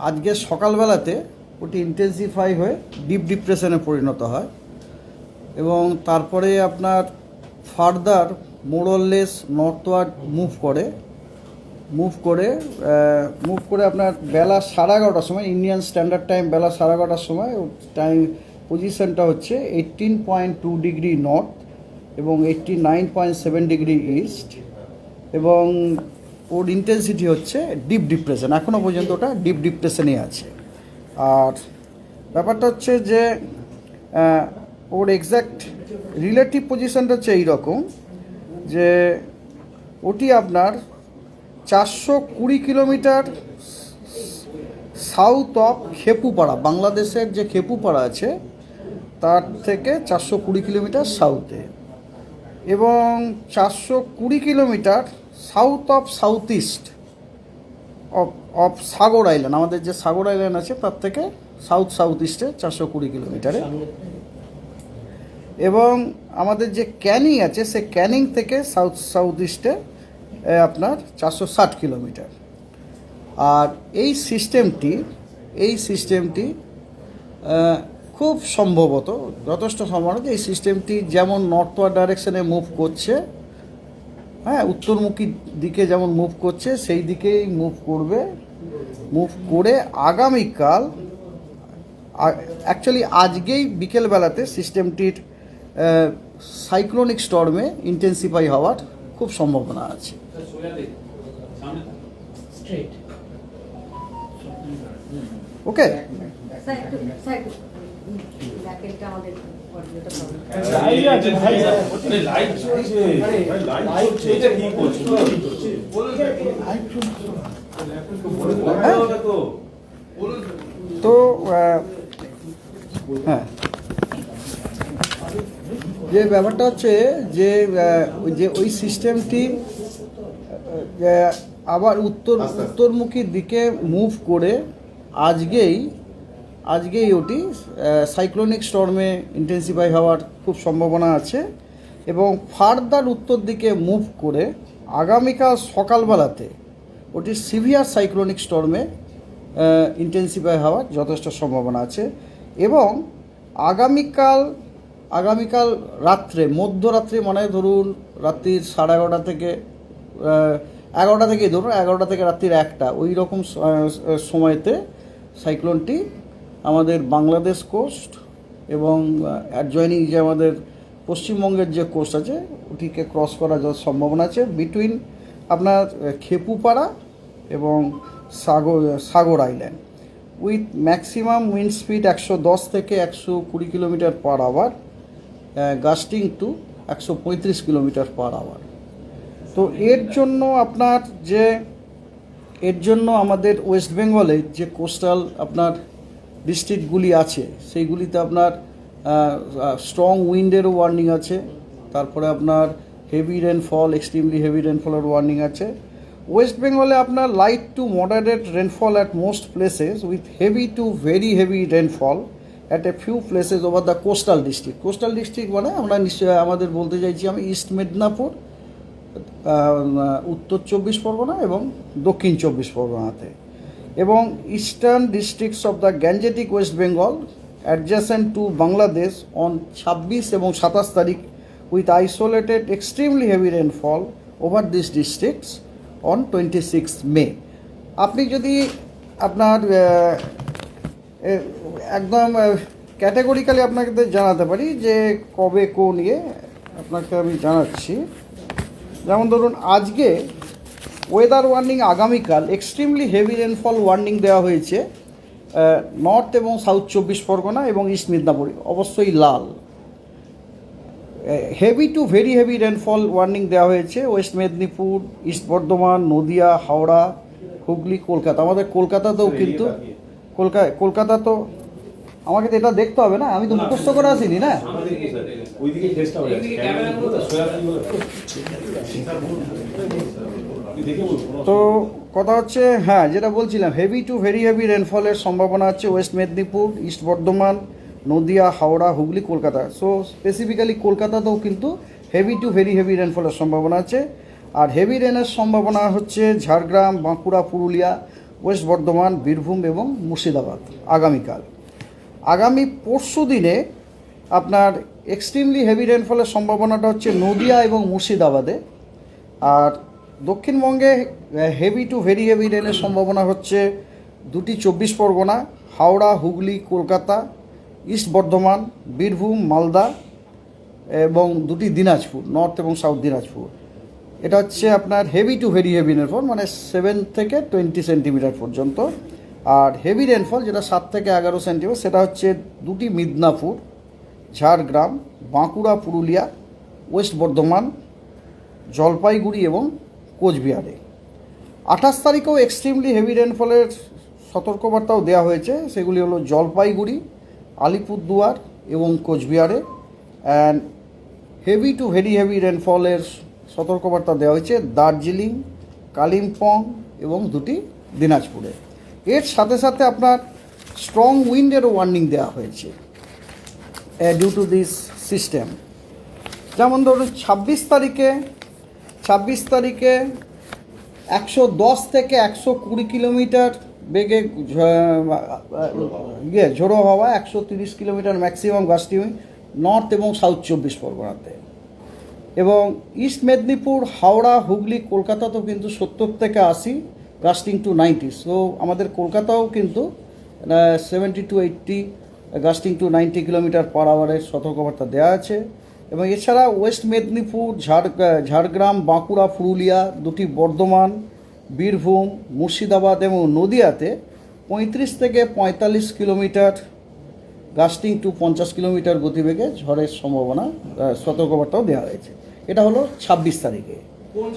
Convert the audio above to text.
আজকে সকালবেলাতে ওটি ইন্টেন্সিফাই হয়ে ডিপ ডিপ্রেশনে পরিণত হয় এবং তারপরে আপনার further more or less northward move করে মুভ করে মুভ করে আপনার বেলা সাড়ে এগারোটার সময় ইন্ডিয়ান স্ট্যান্ডার্ড টাইম বেলা সাড়ে এগারোটার সময় টাইম পজিশনটা হচ্ছে eighteen point two degree north এবং eighty nine point seven degree east এবং ওর ইন্টেন্সিটি হচ্ছে ডিপ ডিপ্রেশন এখনও পর্যন্ত ওটা ডিপ ডিপ্রেশনেই আছে। আর ব্যাপারটা হচ্ছে যে ওর এক্স্যাক্ট রিলেটিভ পজিশানটা হচ্ছে এইরকম যে, ওটি আপনার চারশো কুড়ি কিলোমিটার সাউথ অফ খেপুপাড়া, বাংলাদেশের যে খেপুপাড়া আছে, তার থেকে চারশো কুড়ি কিলোমিটার সাউথে এবং চারশো কুড়ি kilometre south of south east of of Sagar island আমাদের যে সাগর আইল্যান্ড আছে, তার থেকে সাউথ সাউথ ইস্টে চারশো কুড়ি কিলোমিটারে এবং আমাদের যে ক্যানিং আছে, সে ক্যানিং থেকে সাউথ সাউথ ইস্টে আপনার চারশো ষাট কিলোমিটার আর এই সিস্টেমটি এই সিস্টেমটি খুব সম্ভবত, যথেষ্ট সম্ভাবনা যে এই সিস্টেমটি যেমন নর্থওয়ার্ড ডাইরেকশনে মুভ করছে হ্যাঁ উত্তরমুখী দিকে যেমন মুভ করছে, সেই দিকেই মুভ করবে। মুভ করে আগামীকাল অ্যাকচুয়ালি আজকেই বিকেলবেলাতে সিস্টেমটির সাইক্লোনিক স্টর্মে ইন্টেন্সিফাই হওয়ার খুব সম্ভাবনা আছে। ওকে তো হ্যাঁ। যে ব্যাপারটা হচ্ছে যে ওই যে ওই সিস্টেমটি আবার উত্তর উত্তরমুখী দিকে মুভ করে আজকেই আজকেই ওটি সাইক্লোনিক স্টর্মে ইন্টেন্সিফাই হওয়ার খুব সম্ভাবনা আছে এবং ফার্দার উত্তর দিকে মুভ করে আগামীকাল সকালবেলাতে ওটি সিভিয়ার সাইক্লোনিক স্টর্মে ইন্টেন্সিফাই হওয়ার যথেষ্ট সম্ভাবনা আছে এবং আগামীকাল আগামীকাল রাত্রে, মধ্যরাত্রি মানে ধরুন রাত্রির সাড়ে এগারোটা থেকে এগারোটা থেকে ধরুন এগারোটা থেকে রাত্রির একটা, ওই রকম সময়তে সাইক্লোনটি আমাদের বাংলাদেশ কোস্ট এবং অ্যাডজয়নিং যে আমাদের পশ্চিমবঙ্গের যে কোস্ট আছে, ওটিকে ক্রস করার সম্ভাবনা আছে বিটুইন আপনার খেপুপাড়া এবং Sagar Sagar island with maximum wind speed একশো দশ থেকে একশো কুড়ি kilometre per hour gusting to একশো পঁয়ত্রিশ কিলোমিটার পার আওয়ার তো এর জন্য আপনার যে, এর জন্য আমাদের ওয়েস্ট বেঙ্গলে যে কোস্টাল আপনার ডিস্ট্রিক্টগুলি আছে, সেইগুলিতে আপনার স্ট্রং উইন্ডেরও ওয়ার্নিং আছে, তারপরে আপনার হেভি রেনফল এক্সট্রিমলি হেভি রেনফলের ওয়ার্নিং আছে। ওয়েস্ট বেঙ্গলে আপনার light to moderate rainfall at most places with heavy to very heavy rainfall at a few places over the coastal district coastal district মানে আমরা নিশ্চয়ই আমাদের বলতে চাইছি আমি ইস্ট মেদিনীপুর উত্তর চব্বিশ পরগনা এবং দক্ষিণ চব্বিশ পরগনাতে। এবং eastern districts of the gangetic west Bengal adjacent to Bangladesh on ছাব্বিশ এবং সাতাশ তারিখ with isolated extremely heavy rainfall over this districts on twenty six May আপনি যদি আপনার একদম ক্যাটাগরিক্যালি আপনাকে জানাতে পারি যে কবে কোন ইয়ে আপনাকে আমি জানাচ্ছি। যেমন ধরুন আজকে ওয়েদার ওয়ার্নিং আগামীকাল এক্সট্রিমলি হেভি রেনফল ওয়ার্নিং দেওয়া হয়েছে নর্থ এবং সাউথ চব্বিশ পরগনা এবং ইস্ট মিদনাপুর অবশ্যই লাল। Heavy to very heavy rainfall warning দেওয়া হয়েছে ওয়েস্ট মেদিনীপুর ইস্ট বর্ধমান নদিয়া হাওড়া হুগলি কলকাতা। আমাদের কলকাতাতেও কিন্তু কলকাতা কলকাতা তো আমাকে তো এটা দেখতে হবে না আমি তো মুখস্থ করে আসিনি না? আমাদের কি স্যার ওইদিকে তো কথা হচ্ছে হ্যাঁ যেটা বলছিলাম হেভি টু ভেরি হেভি রেনফলের সম্ভাবনা আছে west Medinipur east Bardhaman Nadia, Howrah, Hooghly, Kolkata. So specifically কলকাতাতেও কিন্তু হেভি টু ভেরি হেভি রেনফলের সম্ভাবনা আছে। আর হেভি রেনের সম্ভাবনা হচ্ছে ঝাড়গ্রাম, বাঁকুড়া, পুরুলিয়া ওয়েস্ট বর্ধমান বীরভূম এবং মুর্শিদাবাদ আগামীকাল। আগামী পরশু দিনে আপনার এক্সট্রিমলি হেভি রেনফলের সম্ভাবনাটা হচ্ছে নদিয়া এবং মুর্শিদাবাদে। আর দক্ষিণবঙ্গে হেভি টু ভেরি হেভি রেনের সম্ভাবনা হচ্ছে দুটি চব্বিশ পরগনা, হাওড়া, হুগলি, কলকাতা, ইস্ট বর্ধমান, বীরভূম, মালদা এবং দুটি দিনাজপুর নর্থ এবং সাউথ দিনাজপুর। এটা হচ্ছে আপনার heavy to very heavy rainfall মানে সেভেন থেকে টোয়েন্টি সেন্টিমিটার পর্যন্ত। আর হেভি রেনফল যেটা সাত থেকে এগারো সেন্টিমিটার সেটা হচ্ছে দুটি মিদনাপুর, ঝাড়গ্রাম, বাঁকুড়া, পুরুলিয়া, ওয়েস্ট বর্ধমান, জলপাইগুড়ি এবং কোচবিহারে। আঠাশ তারিখেও এক্সট্রিমলি হেভি রেনফলের সতর্কবার্তাও দেওয়া হয়েছে। সেগুলি হলো জলপাইগুড়ি, আলিপুরদুয়ার এবং কোচবিহারে। And heavy to very heavy রেনফলের সতর্কবার্তা দেওয়া হয়েছে দার্জিলিং, কালিম্পং এবং দুটি দিনাজপুরে। এর সাথে সাথে আপনার স্ট্রং উইন্ডেরও ওয়ার্নিং দেওয়া হয়েছে ডিউ টু দিস সিস্টেম যেমন ধরুন, ছাব্বিশ তারিখে ছাব্বিশ তারিখে একশো দশ থেকে একশো কুড়ি কিলোমিটার বেগে ইয়ে ঝোড়ো হাওয়া, একশো তিরিশ কিলোমিটার ম্যাক্সিমাম গাছটি নর্থ এবং সাউথ চব্বিশ পরগনাতে। এবং ইস্ট মেদিনীপুর, হাওড়া, হুগলি, কলকাতাতেও কিন্তু সত্তর থেকে আশি গাস্টিং টু নাইনটি সো আমাদের কলকাতাও কিন্তু seventy to eighty gusting to ninety kilometre per আওয়ারের সতর্কবার্তা দেওয়া আছে। এবং এছাড়া ওয়েস্ট মেদিনীপুর, ঝাড় ঝাড়গ্রাম, বাঁকুড়া, পুরুলিয়া দুটি বর্ধমান, বীরভূম, মুর্শিদাবাদ এবং নদিয়াতে পঁয়ত্রিশ থেকে পঁয়তাল্লিশ কিলোমিটার গাস্টিং টু পঞ্চাশ কিলোমিটার গতিবেগে ঝড়ের সম্ভাবনা সতর্কবার্তাও দেওয়া হয়েছে। এটা হলো ছাব্বিশ তারিখে।